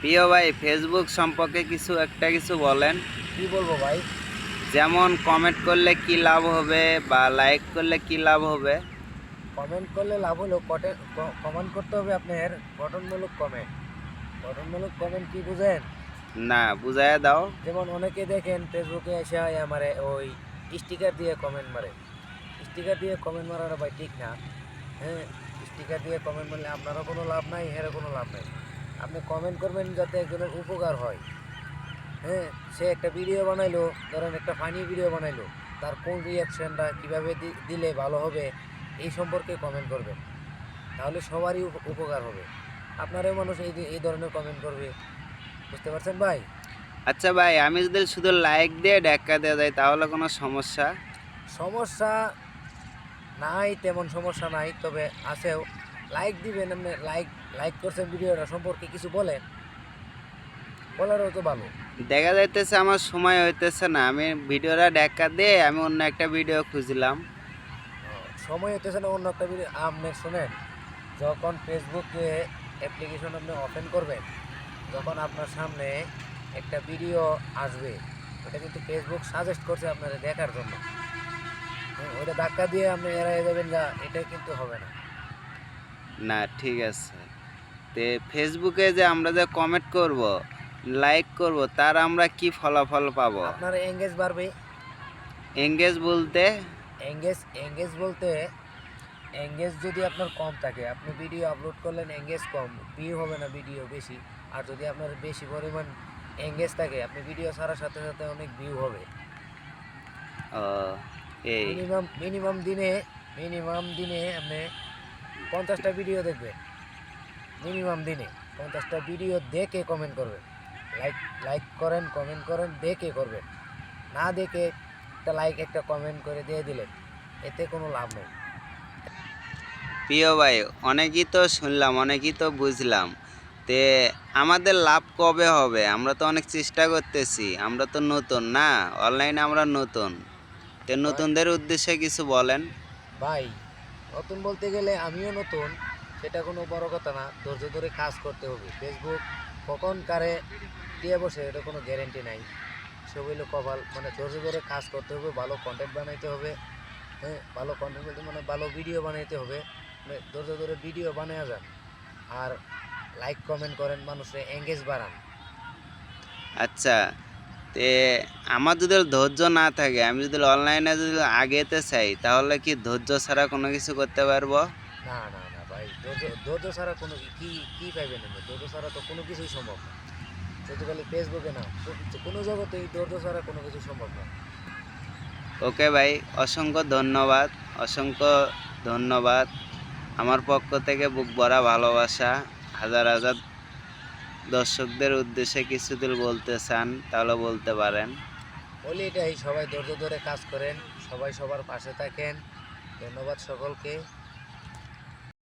প্রিয় ভাই ফেসবুক সম্পর্কে কিছু একটা কিছু বলেন। কি বলব ভাই? যেমন কমেন্ট করলে কি লাভ হবে বা লাইক করলে কি লাভ হবে? কমেন্ট করলে লাভ হলো কমেন্ট করতে হবে আপনার গঠনমূলক কমেন্ট গঠনমূলক কমেন্ট কি বুঝেন? না বুঝাইয়া দাও। যেমন অনেকে দেখেন ফেসবুকে এসে আমারে ওই স্টিকার দিয়ে কমেন্ট মারে। স্টিকার দিয়ে কমেন্ট মারাটা ভাই ঠিক না। হ্যাঁ স্টিকার দিয়ে কমেন্ট মারলে আপনারও কোনো লাভ নাই হেরও কোনো লাভ নাই। আপনি কমেন্ট করবেন যাতে একজনের উপকার হয়। হ্যাঁ সে একটা ভিডিও বানাইলো ধরেন একটা ফানি ভিডিও বানাইলো তার কোন রিয়াকশনটা কীভাবে দিলে ভালো হবে এই সম্পর্কে কমেন্ট করবেন। তাহলে সবারই উপকার হবে। আপনারও মানুষ এই এই ধরনের কমেন্ট করবে। বুঝতে পারছেন ভাই? আচ্ছা ভাই আমি যদি শুধু লাইক দিয়ে ডাক্কা দেওয়া যায় তাহলে কোনো সমস্যা? সমস্যা নাই তেমন সমস্যা নাই তবে আছেও। লাইক দিবেন আপনি লাইক লাইক করছেন ভিডিওটা সম্পর্কে কিছু বলেন। বলারও তো ভালো। দেখা যাইতেছে আমার সময় হইতেছে না আমি ভিডিওটা ডাক্কা দিয়ে আমি অন্য একটা ভিডিও খুঁজলাম। সময় হতেছে না অন্য একটা ভিডিও। আপনি শোনেন যখন ফেসবুকে অ্যাপ্লিকেশন আপনি ওপেন করবেন যখন আপনার সামনে একটা ভিডিও আসবে ওটা কিন্তু ফেসবুক সাজেস্ট করছে আপনারা দেখার জন্য। হ্যাঁ, ওইটা ধাক্কা দিয়ে আপনি এড়াই যাবেন যা এটা কিন্তু হবে না। না ঠিক আছে। তে ফেসবুকে যে আমরা যে কমেন্ট করব লাইক করব তার আমরা কি ফলাফল পাবো? আপনার এঙ্গেজ বাড়বে। এঙ্গেজ বলতে? এঙ্গেজ এঙ্গেজ বলতে এঙ্গেজ যদি আপনার কম থাকে আপনি ভিডিও আপলোড করলেন এঙ্গেজ কম ভিউ হবে না ভিডিও বেশি। আর যদি আপনার বেশি পরিমাণ এঙ্গেজ থাকে আপনি ভিডিও ছাড়ার সাথে সাথে অনেক ভিউ হবে। মিনিমাম মিনিমাম দিনে মিনিমাম দিনে আপনি পঞ্চাশটা ভিডিও দেখবেন মিনিমাম দিনে পঞ্চাশটা ভিডিও দেখে কমেন্ট করবেন লাইক লাইক করেন কমেন্ট করেন দেখে করবেন না দেখে একটা লাইক একটা কমেন্ট করে দিয়ে দিলেন এতে কোনো লাভ নেই। প্রিয় ভাই অনেকই তো শুনলাম অনেকই তো বুঝলাম। তে আমাদের লাভ কবে হবে? আমরা তো অনেক চেষ্টা করতেছি আমরা তো নতুন না? অনলাইনে আমরা নতুন। তে নতুনদের উদ্দেশ্যে কিছু বলেন। ভাই নতুন বলতে গেলে আমিও নতুন, সেটা কোনো বড় কথা না। ধৈর্য ধরে কাজ করতে হবে। ফেসবুক কখন কারে দিয়ে বসে, এটা কোনো গ্যারেন্টি নাই। হইল কপাল। মানে ধৈর্য ধরে কাজ করতে হবে, ভালো কন্টেন্ট বানাইতে হবে। হ্যাঁ ভালো কন্টেন্ট বলতে মানে ভালো ভিডিও বানাইতে হবে। মানে ধৈর্য ধরে ভিডিও বানিয়ে যান। আর লাইক কমেন্ট করেন মানুষের এঙ্গেজ বাড়ান। আচ্ছা। তে আমার যদি ধৈর্য না থাকে আমি যদি অনলাইনে যদি আগেতে চাই তাহলে কি ধৈর্য ছাড়া কোনো কিছু করতে পারব? না না না ভাই ধৈর্য ধৈর্য ছাড়া কোনো কি- কি পাইবেন ধৈর্য ছাড়া তো কোনো কিছুই সম্ভব না। শুধু খালি ফেসবুকে না কোনো জগতেই ধৈর্য ছাড়া কোনো কিছু সম্ভব না। ওকে ভাই অসংখ্য ধন্যবাদ অসংখ্য ধন্যবাদ। আমার পক্ষ থেকে বুক ভরা ভালোবাসা হাজার হাজার দর্শকদের উদ্দেশ্যে কিছু দিল বলতে চান, তাহলে বলতে পারেন। বলি এটাই, সবাই ধৈর্য ধরে কাজ করেন, সবাই সবার পাশে থাকেন। ধন্যবাদ সকলকে।